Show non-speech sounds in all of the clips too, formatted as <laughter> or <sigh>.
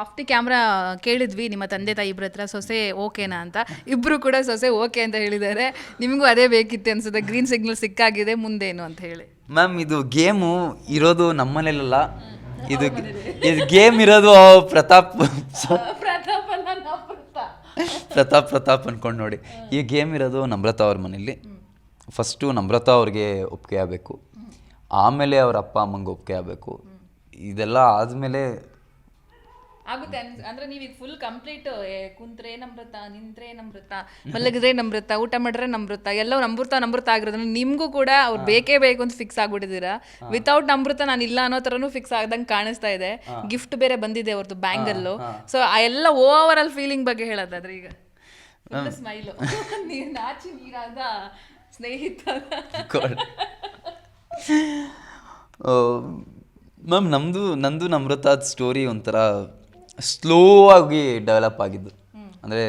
Of the camera ಕೇಳಿದ್ವಿ ನಿಮ್ಮ ತಂದೆ ತಾಯಿ ಇಬ್ಬರ ಹತ್ರ ಸೊಸೆ ಓಕೆನಾ ಅಂತ. ಇಬ್ಬರು ಕೂಡ ಸೊಸೆ ಓಕೆ ಅಂತ ಹೇಳಿದ್ದಾರೆ. ನಿಮಗೂ ಅದೇ ಬೇಕಿತ್ತು ಅನ್ಸುತ್ತೆ. ಗ್ರೀನ್ ಸಿಗ್ನಲ್ ಸಿಕ್ಕಾಗಿದೆ ಮುಂದೇನು ಅಂತ ಹೇಳಿ. ಮ್ಯಾಮ್ ಇದು ಗೇಮು ಇರೋದು ನಮ್ಮನೇಲಲ್ಲ. ಇದು ಇದು ಗೇಮ್ ಇರೋದು ಪ್ರತಾಪ್. ಪ್ರತಾಪ್ ಪ್ರತಾಪ್ ಅನ್ಕೊಂಡು ನೋಡಿ. ಈ ಗೇಮ್ ಇರೋದು ನಮ್ರತಾ ಅವ್ರ ಮನೇಲಿ. ಫಸ್ಟು ನಮ್ರತಾ ಅವ್ರಿಗೆ ಒಪ್ಪಿಗೆ ಆಗಬೇಕು. ಆಮೇಲೆ ಅವ್ರ ಅಪ್ಪ ಅಮ್ಮಂಗೆ ಒಪ್ಪಿಗೆ ಆಗಬೇಕು. ಇದೆಲ್ಲ ಆದಮೇಲೆ ಆಗುತ್ತೆ ಅಂದ್ರೆ ನೀವೀಗ ಫುಲ್ ಕಂಪ್ಲೀಟ್ ಕುಂತ್ರೆ ನಮೃತ ನಿಂತ್ರೆ ನಮೃತ ಮಲಗಿದ್ರೆ ನಮೃತ ಊಟ ಮಾಡಿದ್ರೆ ನಮೃತ ಎಲ್ಲವೂ ನಮೃತ ನಮೃತ ಆಗಿರೋದ್ರಿಂದ ನಿಮ್ಗೂ ಕೂಡ ಅವ್ರು ಬೇಕೇ ಬೇಕು ಅಂತ ಫಿಕ್ಸ್ ಆಗ್ಬಿಟ್ಟಿದ್ದೀರಾ? ವಿತೌಟ್ ನಮೃತ ನಾನು ಇಲ್ಲ ಅನ್ನೋ ತರನು ಫಿಕ್ಸ್ ಆಗದಂಗೆ ಕಾಣಿಸ್ತಾ ಇದೆ. ಗಿಫ್ಟ್ ಬೇರೆ ಬಂದಿದೆ ಅವ್ರದ್ದು ಬ್ಯಾಂಗಲ್ಲು. ಸೊ ಆ ಎಲ್ಲ ಓವರ್ ಆಲ್ ಫೀಲಿಂಗ್ ಬಗ್ಗೆ ಹೇಳೋದಾದ್ರೆ ಈಗ. ಸ್ಮೈಲು <laughs> ನೀರು ನಾಚಿ ನೀರಾದ ಸ್ನೇಹಿತ. ಮ್ಯಾಮ್ ನಮ್ಮದು ನಂದು ನಮೃತಾದ ಸ್ಟೋರಿ ಒಂಥರ ಸ್ಲೋ ಆಗಿ ಡೆವಲಪ್ ಆಗಿದ್ದು. ಅಂದರೆ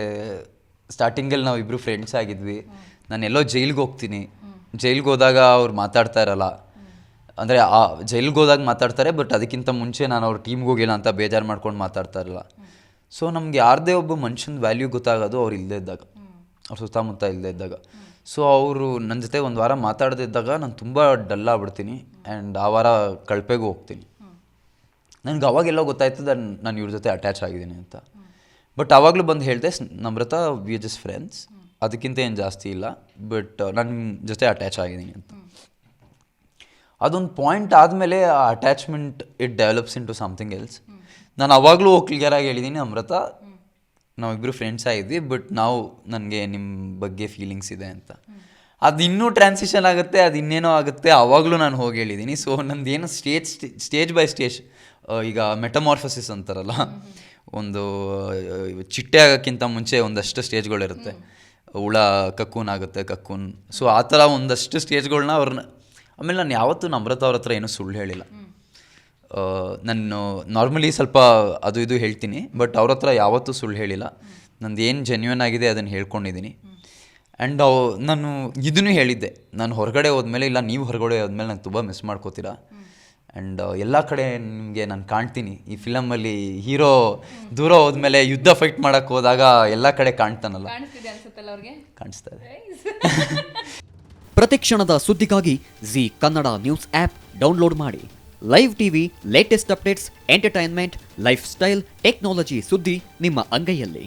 ಸ್ಟಾರ್ಟಿಂಗಲ್ಲಿ ನಾವು ಇಬ್ಬರು ಫ್ರೆಂಡ್ಸ್ ಆಗಿದ್ವಿ. ನಾನು ಎಲ್ಲೋ ಜೈಲ್ಗೆ ಹೋಗ್ತೀನಿ. ಜೈಲ್ಗೆ ಹೋದಾಗ ಅವ್ರು ಮಾತಾಡ್ತಾ ಇರಲ್ಲ. ಅಂದರೆ ಆ ಜೈಲ್ಗೆ ಹೋದಾಗ ಮಾತಾಡ್ತಾರೆ, ಬಟ್ ಅದಕ್ಕಿಂತ ಮುಂಚೆ ನಾನು ಅವ್ರ ಟೀಮ್ಗೆ ಹೋಗಿಲ್ಲ ಅಂತ ಬೇಜಾರು ಮಾಡ್ಕೊಂಡು ಮಾತಾಡ್ತಾ ಇರಲ್ಲ. ಸೊ ನಮ್ಗೆ ಯಾರದೇ ಒಬ್ಬ ಮನುಷ್ಯನ ವ್ಯಾಲ್ಯೂ ಗೊತ್ತಾಗೋದು ಅವ್ರು ಇಲ್ಲದೇ ಇದ್ದಾಗ. ಅವ್ರ ಸುತ್ತಮುತ್ತ ಇಲ್ಲದೇ ಇದ್ದಾಗ. ಸೊ ಅವರು ನನ್ನ ಜೊತೆ ಒಂದು ವಾರ ಮಾತಾಡದೇ ಇದ್ದಾಗ ನಾನು ತುಂಬ ಡಲ್ ಆಗ್ಬಿಡ್ತೀನಿ. ಆ್ಯಂಡ್ ಆ ವಾರ ಕಳಪೆಗೂ ಹೋಗ್ತೀನಿ. ನನಗೆ ಅವಾಗೆಲ್ಲ ಗೊತ್ತಾಯ್ತು ನಾನು ಇವ್ರ ಜೊತೆ ಅಟ್ಯಾಚ್ ಆಗಿದ್ದೀನಿ ಅಂತ. ಬಟ್ ಅವಾಗಲೂ ಬಂದು ಹೇಳಿದೆ ನಮ್ರತ ವಿ ಜಸ್ಟ್ ಫ್ರೆಂಡ್ಸ್ ಅದಕ್ಕಿಂತ ಏನು ಜಾಸ್ತಿ ಇಲ್ಲ. ಬಟ್ ನನ್ನ ಜೊತೆ ಅಟ್ಯಾಚ್ ಆಗಿದ್ದೀನಿ ಅಂತ. ಅದೊಂದು ಪಾಯಿಂಟ್ ಆದಮೇಲೆ ಆ attachment it develops into something else ನಾನು ಅವಾಗಲೂ ಕ್ಲಿಯರಾಗಿ ಹೇಳಿದ್ದೀನಿ ಅಮೃತ ನಾವಿಬ್ಬರು ಫ್ರೆಂಡ್ಸ್ ಆಗಿದ್ವಿ ಬಟ್ ನಾವು ನನಗೆ ನಿಮ್ಮ ಬಗ್ಗೆ ಫೀಲಿಂಗ್ಸ್ ಇದೆ ಅಂತ. ಅದು ಇನ್ನೂ ಟ್ರಾನ್ಸಿಷನ್ ಆಗುತ್ತೆ ಅದು ಇನ್ನೇನೋ ಆಗುತ್ತೆ. ಆವಾಗಲೂ ನಾನು ಹೋಗಿ ಹೇಳಿದ್ದೀನಿ ಸೊ ನಂದು ಏನು ಸ್ಟೇಜ್ ಸ್ಟೇಜ್ ಬೈ ಸ್ಟೇಜ್ ಈಗ ಮೆಟಮಾರ್ಫಸಿಸ್ ಅಂತಾರಲ್ಲ ಒಂದು ಚಿಟ್ಟೆ ಆಗೋಕ್ಕಿಂತ ಮುಂಚೆ ಒಂದಷ್ಟು ಸ್ಟೇಜ್ಗಳಿರುತ್ತೆ ಹುಳ ಕಕ್ಕೂನ್ ಆಗುತ್ತೆ ಕಕ್ಕೂನ್. ಸೊ ಆ ಥರ ಒಂದಷ್ಟು ಸ್ಟೇಜ್ಗಳನ್ನ ಅವ್ರನ್ನ ಆಮೇಲೆ ನಾನು ಯಾವತ್ತೂ ನಮ್ರತ ಅವ್ರ ಹತ್ರ ಏನೂ ಸುಳ್ಳು ಹೇಳಿಲ್ಲ. ನಾನು ನಾರ್ಮಲಿ ಸ್ವಲ್ಪ ಅದು ಇದು ಹೇಳ್ತೀನಿ ಬಟ್ ಅವ್ರ ಹತ್ರ ಯಾವತ್ತೂ ಸುಳ್ಳು ಹೇಳಿಲ್ಲ. ನಂದು ಏನು ಜೆನ್ಯೂನ್ ಆಗಿದೆ ಅದನ್ನು ಹೇಳ್ಕೊಂಡಿದ್ದೀನಿ ಆ್ಯಂಡ್ ಅವು ನಾನು ಇದನ್ನು ಹೇಳಿದ್ದೆ. ನಾನು ಹೊರಗಡೆ ಹೋದ್ಮೇಲೆ ಇಲ್ಲ ನೀವು ಹೊರಗಡೆ ಹೋದ್ಮೇಲೆ ನಂಗೆ ತುಂಬ ಮಿಸ್ ಮಾಡ್ಕೋತೀರ? ಆ್ಯಂಡ್ ಎಲ್ಲ ಕಡೆ ನಿಮಗೆ ನಾನು ಕಾಣ್ತೀನಿ. ಈ ಫಿಲಮಲ್ಲಿ ಹೀರೋ ದೂರ ಹೋದ್ಮೇಲೆ ಯುದ್ಧ ಫೈಟ್ ಮಾಡೋಕ್ಕೆ ಹೋದಾಗ ಎಲ್ಲ ಕಡೆ ಕಾಣ್ತಾನಲ್ಲ. ಕಾಣಿಸ್ತಾ ಇದೆ. <laughs> ಪ್ರತಿಕ್ಷಣದ ಸುದ್ದಿಗಾಗಿ Zee Kannada news app download ಮಾಡಿ. Live TV latest updates entertainment lifestyle technology ಸುದ್ದಿ ನಿಮ್ಮ ಅಂಗೈಯಲ್ಲಿ.